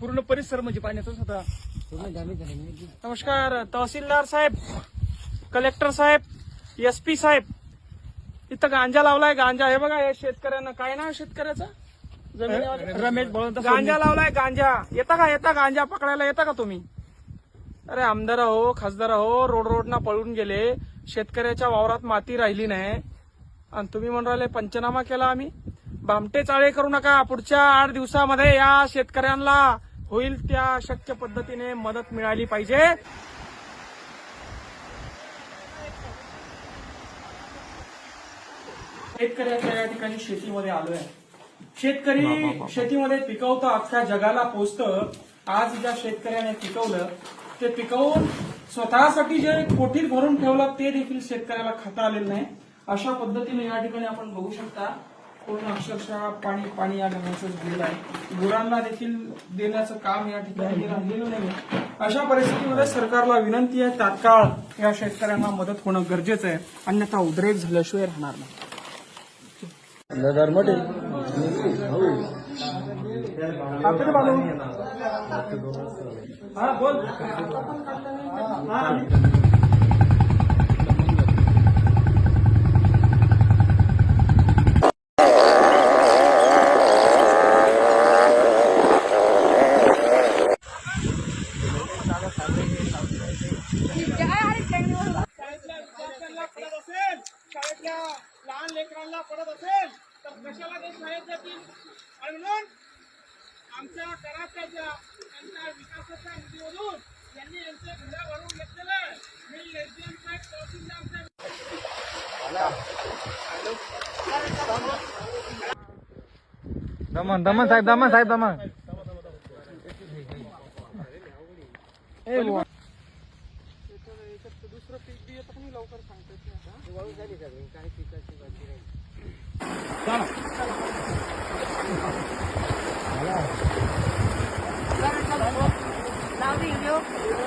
पूर्ण परिसर म्हणजे पाण्यातच होता नमस्कार तहसीलदार साहेब कलेक्टर साहेब एस पी साहेब. इथं गांजा लावलाय गांजा. हे बघा हे शेतकऱ्यांना काय नाव शेतकऱ्याचं? रमेश बळवंत गांजा लावलाय गांजा. येता का येता? गांजा पकडायला येता का तुम्ही? अरे आमदार हो खासदार हो रोड रोडना पळून गेले. शेतकऱ्याच्या वावरात माती राहिली नाही. आणि तुम्ही म्हणून राहिले पंचनामा केला आम्ही. भामटे चाळे करू नका पुढच्या आठ दिवसामध्ये या शेतकऱ्यांना होईल त्या शक्य पद्धतीने मदत मिळाली पाहिजे. शेतकऱ्याच्या या ठिकाणी शेतीमध्ये आलोय. शेतकरी शेतीमध्ये पिकवतं अख्ख्या जगाला पोचतं. आज ज्या शेतकऱ्याने पिकवलं ते पिकवून स्वतःसाठी जे कोठीत भरून ठेवलं ते देखील शेतकऱ्याला खाता आलेलं नाही. अशा पद्धतीने या ठिकाणी आपण बघू शकता पूर्ण अक्षरशः पाणी पाणी या घराचं झालेलं आहे. गुरांना देखील देण्याचं काम या ठिकाणी राहिलेलं नाही अशा परिस्थितीमध्ये सरकारला विनंती आहे तात्काळ या शेतकऱ्यांना मदत होणं गरजेचं आहे. अन्यथा उद्रेक झाल्याशिवाय राहणार नाही. बालू. हा बोल हा. शाळेतल्या विद्यार्थ्यांना पडत असेल शाळेतल्या लेकरांना पडत असेल तर कशाला ते शाळेत जातील? आणि म्हणून आमच्या कराच्या त्यांच्या विकासाच्या निधीमधून यांनी यांचे घरं भरून घेतलेलं आहे. मी एसडीएम साहेब साहेब. दमन दमन साहेब दमन साहेब दमन. दुसरं पीक बी येतं लवकर सांगता येत नाही आता. 干了，干了，干了，干了，老了，差，有？